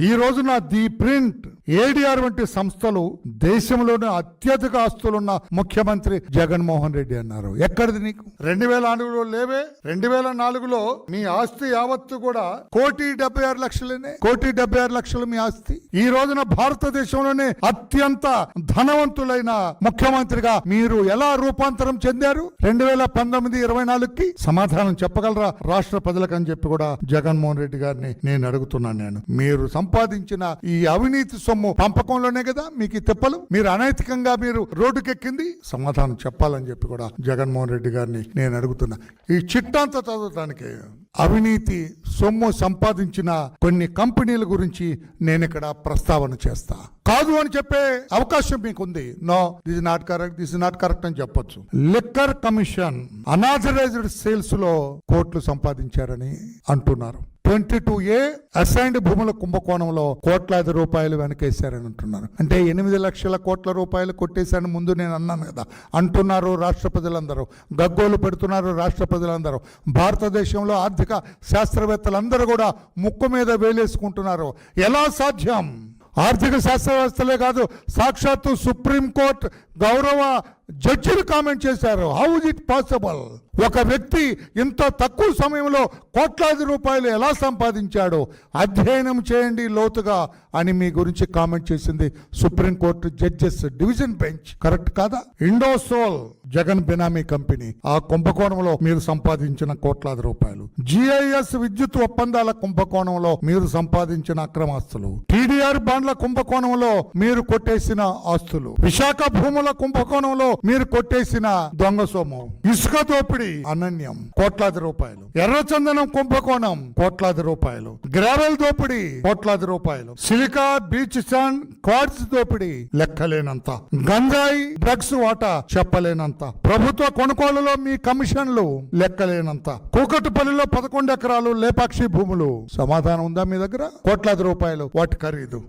ఈ రోజున the print. ADR వంటి సంస్థలు దేశంలోనే అత్యధిక ఆస్తులున్న ముఖ్యమంత్రి జగన్మోహన్ రెడ్డి అన్నారు. ఎక్కడిది నీకు? రెండు వేల నాలుగులో లేవే. రెండు వేల నాలుగులో మీ ఆస్తి యావత్తు కూడా కోటి డెబ్బై ఆరు లక్షలేనే. కోటి డెబ్బై ఆరు లక్షలు మీ ఆస్తి. ఈ రోజున భారతదేశంలోనే అత్యంత ధనవంతులైన ముఖ్యమంత్రిగా మీరు ఎలా రూపాంతరం చెందారు? రెండు వేల పంతొమ్మిది ఇరవై నాలుగుకి సమాధానం చెప్పగలరా? రాష్ట్ర ప్రజలకు అని చెప్పి కూడా జగన్మోహన్ రెడ్డి గారిని నేను అడుగుతున్నాను నేను. మీరు సంపాదించిన ఈ అవినీతి సొమ్ము పంపకంలోనే కదా మీకు ఈ తిప్పలు? మీరు అనైతికంగా మీరు రోడ్డుకెక్కింది? సమాధానం చెప్పాలని చెప్పి కూడా జగన్మోహన్ రెడ్డి గారిని నేను అడుగుతున్నా. ఈ చిట్టాంతా చదవటానికి అవినీతి సొమ్ము సంపాదించిన కొన్ని కంపెనీల గురించి నేను ఇక్కడ ప్రస్తావన చేస్తా. కాదు అని చెప్పే అవకాశం మీకు ఉంది no this not correct this not correct అని చెప్పొచ్చు. లిక్కర్ కమిషన్ అనాథరైజ్డ్ సేల్స్లో కోట్లు సంపాదించారని అంటున్నారు. ట్వంటీ టూ ఏ అసైన్డ్ భూముల కుంభకోణంలో కోట్లాది రూపాయలు వెనకేశారని అంటున్నారు. అంటే ఎనిమిది లక్షల కోట్ల రూపాయలు కొట్టేశారని ముందు నేను అన్నాను కదా. అంటున్నారు రాష్ట్ర ప్రజలందరూ గగ్గోలు పెడుతున్నారు రాష్ట్ర ప్రజలందరూ భారతదేశంలో ఆర్థిక శాస్త్రవేత్తలందరూ కూడా ముక్కు మీద వేలేసుకుంటున్నారు. ఎలా సాధ్యం? ఆర్థిక శాస్త్రవేత్తలే కాదు సాక్షాత్తు సుప్రీంకోర్టు గౌరవ జడ్జిలు కామెంట్ చేశారు. హౌ ఇస్ ఇట్ పాసిబుల్ ఒక వ్యక్తి ఇంత తక్కువ సమయంలో కోట్లాది రూపాయలు ఎలా సంపాదించాడో అధ్యయనం చేయండి లోతుగా అని మీ గురించి కామెంట్ చేసింది supreme court judges division bench. Correct కాదా? ఇండోసోల్ జగన్ బినామీ కంపెనీ. ఆ కుంభకోణంలో మీరు సంపాదించిన కోట్లాది రూపాయలు. జిఐఎస్ విద్యుత్ ఒప్పందాల కుంభకోణంలో మీరు సంపాదించిన అక్రమాస్తులు. టీడీఆర్ బాండ్ల కుంభకోణంలో మీరు కొట్టేసిన ఆస్తులు. విశాఖ భూముల కుంభకోణంలో మీరు కొట్టేసిన దొంగ సొమ్ము. ఇసుక దోపిడీ. అనన్యం. కోట్లాది రూపాయలు. ఎర్రచందనం కుంభకోణం. కోట్లాది రూపాయలు. గ్రావెల్ దోపిడీ. కోట్లాది రూపాయలు. సిలికా బీచ్ సాండ్ క్వార్ట్స్ దోపిడీ. లెక్కలేనంత. గంజాయి డ్రగ్స్ వాటా చెప్పలేనంత. ప్రభుత్వ కొనుగోలులో మీ కమిషన్లు లెక్కలేనంత. కూకటిపల్లిలో పదకొండు ఎకరాలు లేపాక్షి భూములు. సమాధానం ఉందా మీ దగ్గర? కోట్లాది రూపాయలు. వాటి ఖరీదు.